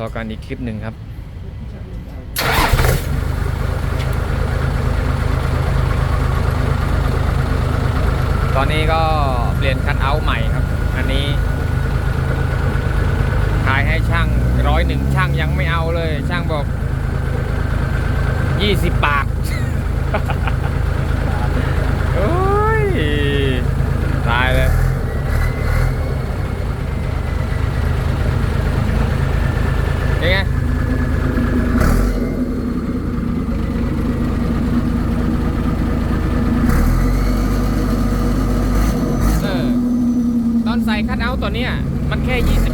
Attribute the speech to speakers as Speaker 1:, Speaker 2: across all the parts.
Speaker 1: ต่อกันอีกคลิปหนึ่งครับตอนนี้ก็เปลี่ยนคันเอาท์ใหม่ครับ อันนี้ ขายให้ช่างร้อยหนึ่งช่างยังไม่เอาเลย ช่างบอกยี่สิบบาท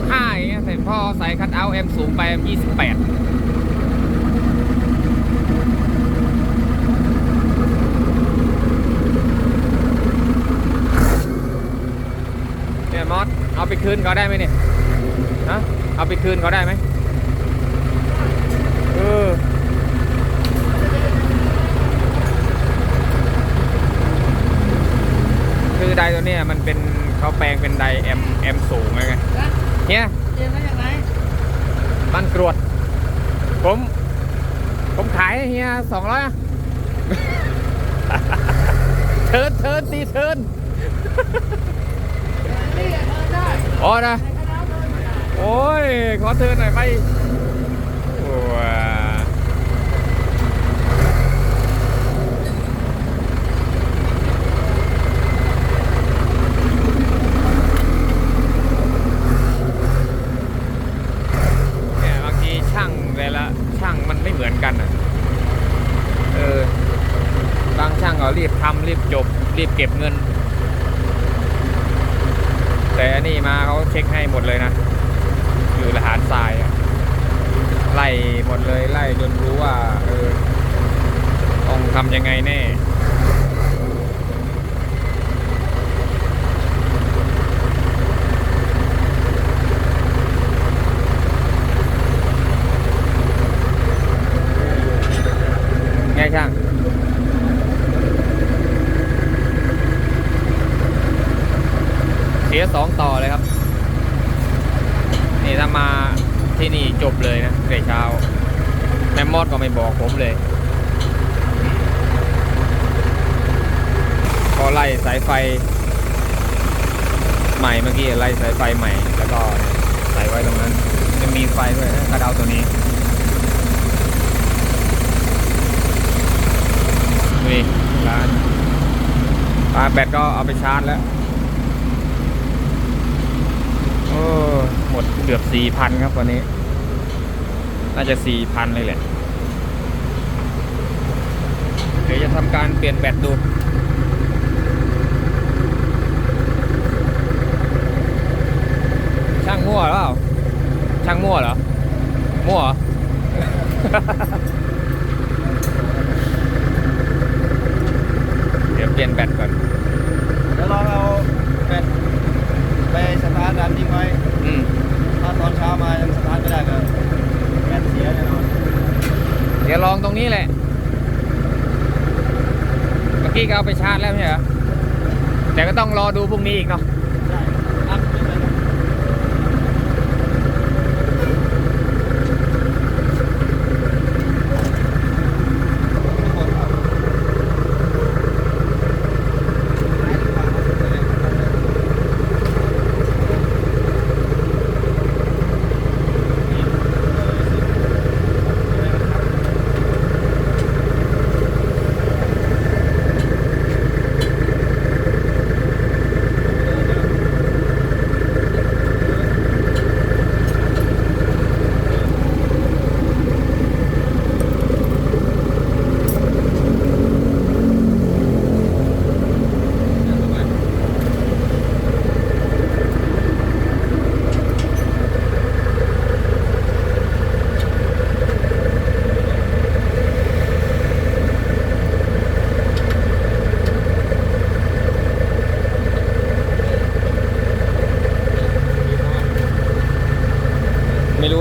Speaker 1: 15อย่างเงี้ยแต่พอใส่คัดเอาแอมสูงไปแอมยี่สิบแปดเนี่ยมอสเอาไปคืนเขาได้ไหมเนี่ย ฮะ เอาไปคืนเขาได้ไหมคือไดตัวเนี้ยมันเป็นเขาแปลงเป็นไดแอมแอมสูงไง เนี่ย
Speaker 2: เรียนมาจากไหน
Speaker 1: บ้านกรวด ผม ผมขายให้เฮียสองร้อยเทิร์นเทิร์นตีเทิร์น
Speaker 2: นี่เดินได้
Speaker 1: อ๋อนะ
Speaker 2: ใส่กระดาษเดินไม่ได้
Speaker 1: โอ้ย ขอเทิร์นหน่อยไปโอ้ยเนี่ยบางทีช่างแต่ละช่างมันไม่เหมือน กันอะ เออ บางช่างก็รีบทำรีบจบ รีบเก็บเงิน แต่อันนี้มาเขาเช็คให้หมดเลยนะ อยู่ละหารทรายอะไล่หมดเลยไล่จนรู้ว่า เออ ต้องทำยังไงแน่ ไงช่าง เสองต่อเลยครับ นี่ถ้ามาที่นี่จบเลยนะแต่เช้าแม่มอดก็ไม่บอกผมเลย ก็ไล่สายไฟ ใหม่เมื่อกี้ไล่สายไฟใหม่ แล้วก็ใส่ไว้ตรงนั้นจะมีไฟด้วยนะกระดาตัวนี้นี่ร้านปาแบตก็เอาไปชาร์จแล้ว โอ้ หมดเกือบสี่พันครับวันนี้ น่าจะสี่พันเลยแหละ เดี๋ยวจะทำการเปลี่ยนแบตดูช่างมั่วหรือเปล่า ช่างมั่วเหรอ มั่วเหรอเดี๋ยวเปลี่ยนแบตก่อน
Speaker 3: เดี๋ยวลองเอาแบตไปสตาร์ทดันทิ้งไว้
Speaker 1: อืม
Speaker 3: ถ้าตอนเช้ามายังสตาร์ทไม่ได้ก็แบตเสียแน่นอน
Speaker 1: เดี๋ยวลองตรงนี้แหละ เมื่อ กี้ก็เอาไปชาร์จแล้วไม่ใช่เหรอแต่ก็ต้องรอดูพรุ่งนี้อีกเนาะ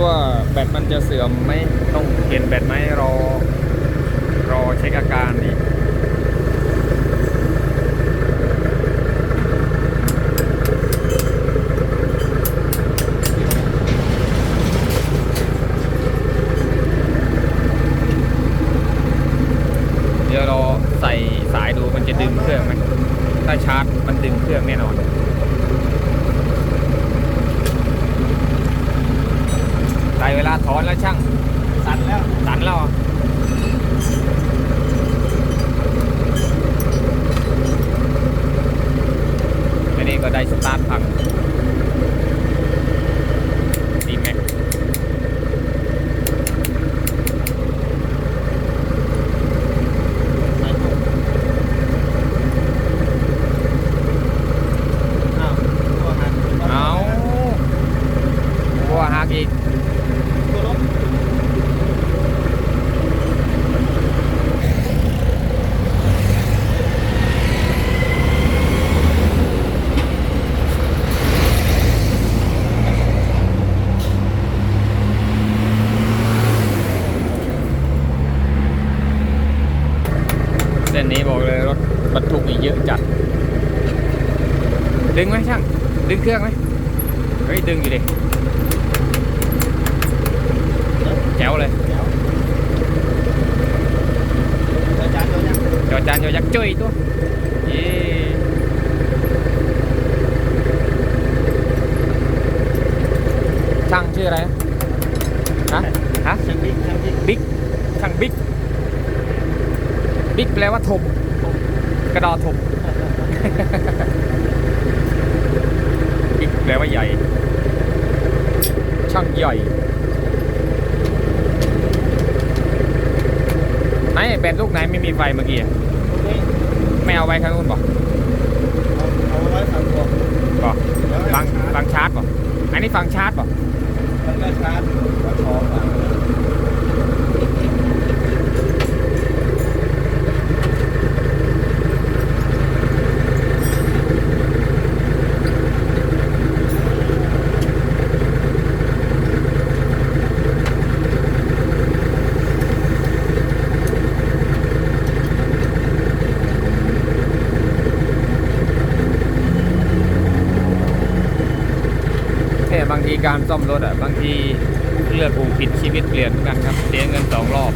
Speaker 3: ว่า
Speaker 1: แบตมันจะเสื่อมไหมต้องเปลี่ยนแบตไหมรอ รอเช็คอาการนี่เดี๋ยวรอใส่สายดูมันจะดึงเครื่องไหมถ้าชาร์จมันดึงเครื่องแน่นอน ได้เวลาถอนแล้วช่าง
Speaker 3: สั่นแล้ว
Speaker 1: ตันแล้วเหรออันนี้ก็ได้สตาร์ทพังดีแม็ก
Speaker 3: ใส่ถุงอ้าวตัวหัน
Speaker 1: เอากลัวหักอีก
Speaker 3: ตัวลบ
Speaker 1: เส้นนี้บอกเลยรถบรรทุกอีกเยอะจัด ดึงไหมช่าง ดึง เครื่องไหมเฮ้ย ดึงอยู่ดิแจ๋วเลย
Speaker 3: จ
Speaker 1: อจานจอยักษ์จุ้ยตัวเย้ช่างชื่ออะไรฮะฮะ
Speaker 3: ช่างบิ๊กช่างบิ๊ก
Speaker 1: บิ๊กช่างบิ๊กบิ๊กแปลว่าถมกระดอถม บิ๊กแปลว่าใหญ่ ช่างใหญ่ไหนแบตลูกไหนไม่มีไฟเมื่อกี้อะ
Speaker 3: โอเค
Speaker 1: ไม่เอาไว้ข้างนู้นบอก
Speaker 3: เอาเอาไว้ฝั่งตัว
Speaker 1: บอก
Speaker 3: แล้ว
Speaker 1: ฟังฟังชาร์จบอกอันนี้ฟังชาร์จบอก
Speaker 3: แล้วก็ชาร์จก็ขอฝั่ง
Speaker 1: ทีการซ่อมรถอะบางทีเลือกอู่ผิดชีวิตเปลี่ยนเหมือนกันครับเสียเงินสองรอบ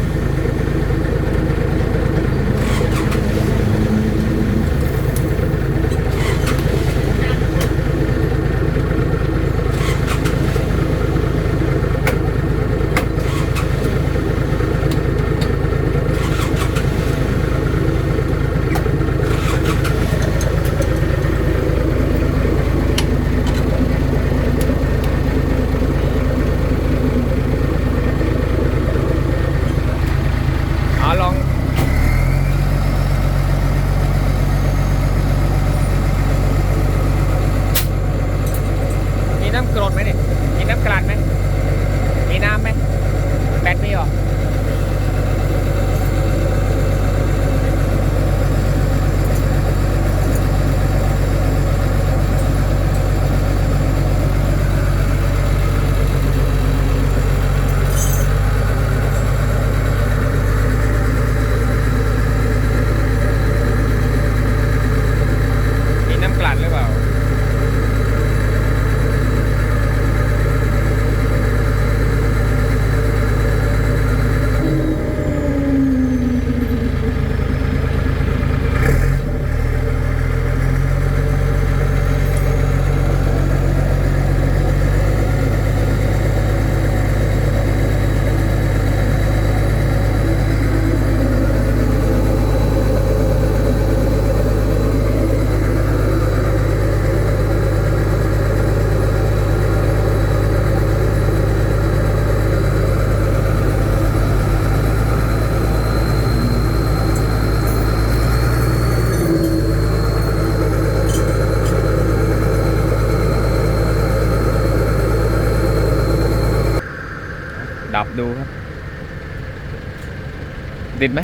Speaker 1: ดับดูครับ ติดไหม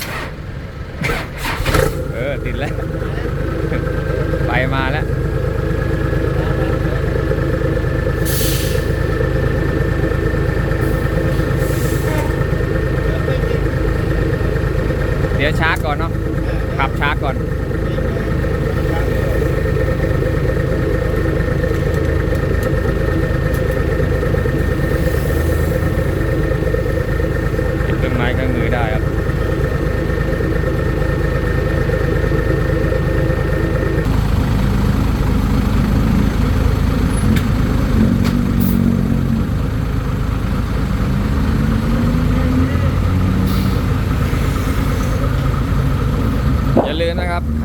Speaker 1: เออ ติดแล้ว ไปมาแล้วเดี๋ยวชาร์จก่อนเนาะขับชาร์จก่อน ติดเครื่องไม้เครื่องมือได้ครับ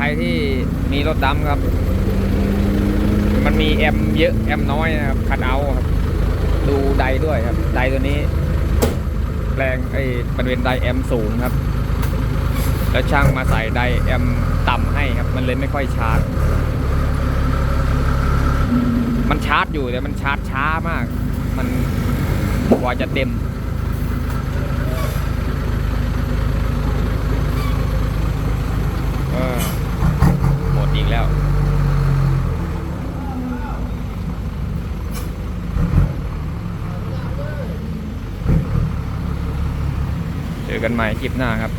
Speaker 1: อ ร ที่มีรถดำครับ มันมีแอมเยอะแอมน้อยนะครับคัดเอาครับ ดูไดด้วยครับ ไดตัวนี้ แปลงไอ้มันเป็นไดแอมสูงครับ แล้วช่างมาใส่ไดแอมต่ำให้ครับ มันเลยไม่ค่อยชาร์จ มันชาร์จอยู่แต่มันชาร์จช้ามาก มันกว่าจะเต็ม เออหมดอีก แล้วเจอกันใหม่คลิปหน้าครับ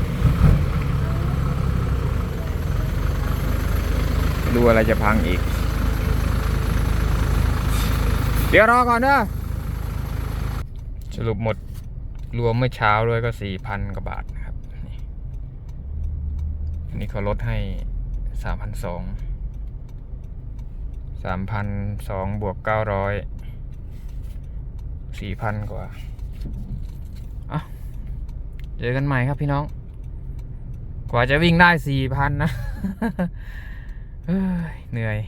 Speaker 1: ดูอะไรจะพังอีก เดี๋ยวรอก่อนเด้อสรุปหมดรวมเมื่อเช้าด้วยก็สี่พันกว่าบาทนะครับ นี่เขาลดให้ สามพันสองสามพันสองบวกเก้าร้อยสี่พันกว่าอะเจอกันใหม่ครับพี่น้อง กว่าจะวิ่งได้สี่พันนะเฮ้ยเหนื่อย